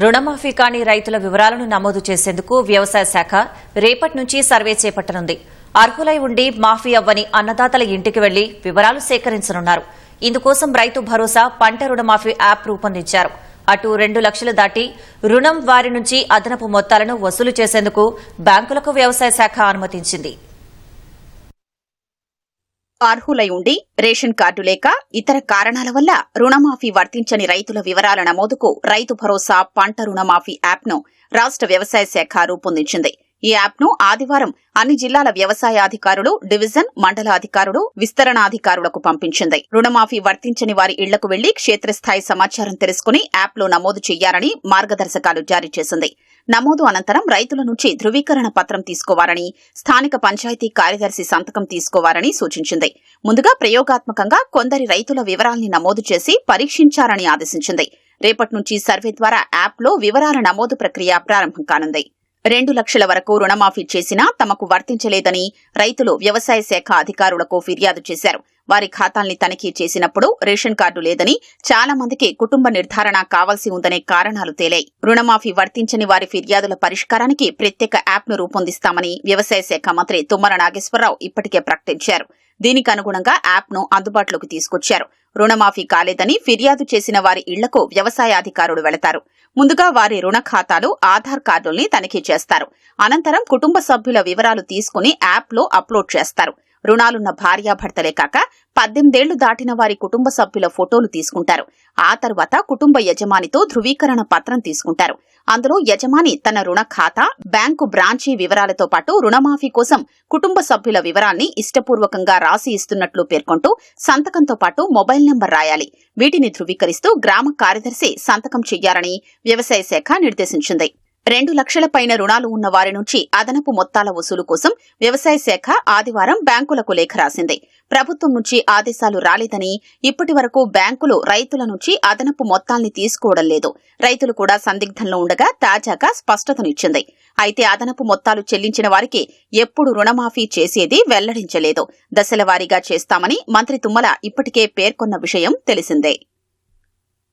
రుణమాఫీ కాని రైతుల వివరాలను నమోదు చేసేందుకు వ్యవసాయ శాఖ రేపటి నుంచి సర్వే చేపట్టనుంది. అర్హులై ఉండి మాఫీ అవ్వని అన్నదాతల ఇంటికి వెళ్ళి వివరాలు సేకరించనున్నారు. ఇందుకోసం రైతు భరోసా పంట రుణమాఫీ యాప్ రూపొందించారు. అటు రెండు లక్షలు దాటి రుణం వారి నుంచి అదనపు మొత్తాలను వసూలు చేసేందుకు బ్యాంకులకు వ్యవసాయ శాఖ అనుమతించింది. అర్హులై ఉండి రేషన్ కార్డు లేక ఇతర కారణాల వల్ల రుణమాఫీ వర్తించని రైతుల వివరాల నమోదుకు రైతు భరోసా పంట రుణమాఫీ యాప్ను రాష్ట్ర వ్యవసాయ శాఖ రూపొందించింది. ఈ యాప్ను ఆదివారం అన్ని జిల్లాల వ్యవసాయ అధికారులు డివిజన్ మండల అధికారులు విస్తరణాధికారులకు పంపించింది. రుణమాఫీ వర్తించని వారి ఇళ్ళకు వెళ్ళి క్షేత్రస్థాయి సమాచారం తెలుసుకుని యాప్లో నమోదు చేయాలని మార్గదర్శకాలు జారీ చేసింది. నమోదు అనంతరం రైతుల నుంచి ధృవీకరణ పత్రం తీసుకోవాలని స్థానిక పంచాయతీ కార్యదర్శి సంతకం తీసుకోవాలని సూచించింది. ముందుగా ప్రయోగాత్మకంగా కొందరి రైతుల వివరాల్ని నమోదు చేసి పరీక్షించాలని ఆదేశించింది. రేపటి నుంచి సర్వే ద్వారా యాప్లో వివరాల నమోదు ప్రక్రియ ప్రారంభం కానుంది. రెండు లక్షల వరకు రుణమాఫీ చేసినా తమకు వర్తించలేదని రైతులు వ్యవసాయ శాఖ అధికారులకు ఫిర్యాదు చేశారు. వారి ఖాతాల్ని తనిఖీ చేసినప్పుడు రేషన్ కార్డు లేదని చాలా మందికి కుటుంబ నిర్ధారణ కావాల్సి ఉందనే కారణాలు తేలాయి. రుణమాఫీ వర్తించని వారి ఫిర్యాదుల పరిష్కారానికి ప్రత్యేక యాప్ను రూపొందిస్తామని వ్యవసాయ శాఖ మంత్రి తుమ్మల నాగేశ్వరరావు ఇప్పటికే ప్రకటించారు. దీనికి అనుగుణంగా యాప్ను అందుబాటులోకి తీసుకొచ్చారు. రుణమాఫీ కాలేదని ఫిర్యాదు చేసిన వారి ఇళ్ళకు వ్యవసాయాధికారులు వెళతారు. ముందుగా వారి రుణ ఖాతాలు ఆధార్ కార్డుల్ని తనిఖీ చేస్తారు. అనంతరం కుటుంబ సభ్యుల వివరాలు తీసుకుని యాప్లో అప్లోడ్ చేస్తారు. రుణాలున్న భార్యాభర్తలే కాక పద్దెనిమిదేళ్ళు దాటిన వారి కుటుంబ సభ్యుల ఫోటోలు తీసుకుంటారు. ఆ తర్వాత కుటుంబ యజమానితో ధృవీకరణ పత్రం తీసుకుంటారు. అందులో యజమాని తన రుణ ఖాతా బ్యాంకు బ్రాంచీ వివరాలతో పాటు రుణమాఫీ కోసం కుటుంబ సభ్యుల వివరాల్ని ఇష్టపూర్వకంగా రాసి ఇస్తున్నట్లు పేర్కొంటూ సంతకంతో పాటు మొబైల్ నెంబర్ రాయాలి. వీటిని ధృవీకరిస్తూ గ్రామ కార్యదర్శి సంతకం చెయ్యాలని వ్యవసాయ శాఖ నిర్దేశించింది. రెండు లక్షల పైన రుణాలు ఉన్న వారి నుంచి అదనపు మొత్తాల వసూలు కోసం వ్యవసాయ శాఖ ఆదివారం బ్యాంకులకు లేఖ రాసింది. ప్రభుత్వం నుంచి ఆదేశాలు రాలేదని ఇప్పటి వరకు బ్యాంకులు రైతుల నుంచి అదనపు మొత్తాల్ని తీసుకోవడం లేదు. రైతులు కూడా సందిగ్ధంలో ఉండగా తాజాగా స్పష్టతనిచ్చింది. అయితే అదనపు మొత్తాలు చెల్లించిన వారికి ఎప్పుడు రుణమాఫీ చేసేది వెల్లడించలేదు. దశల వారీగా చేస్తామని మంత్రి తుమ్మల ఇప్పటికే పేర్కొన్న విషయం తెలిసిందే.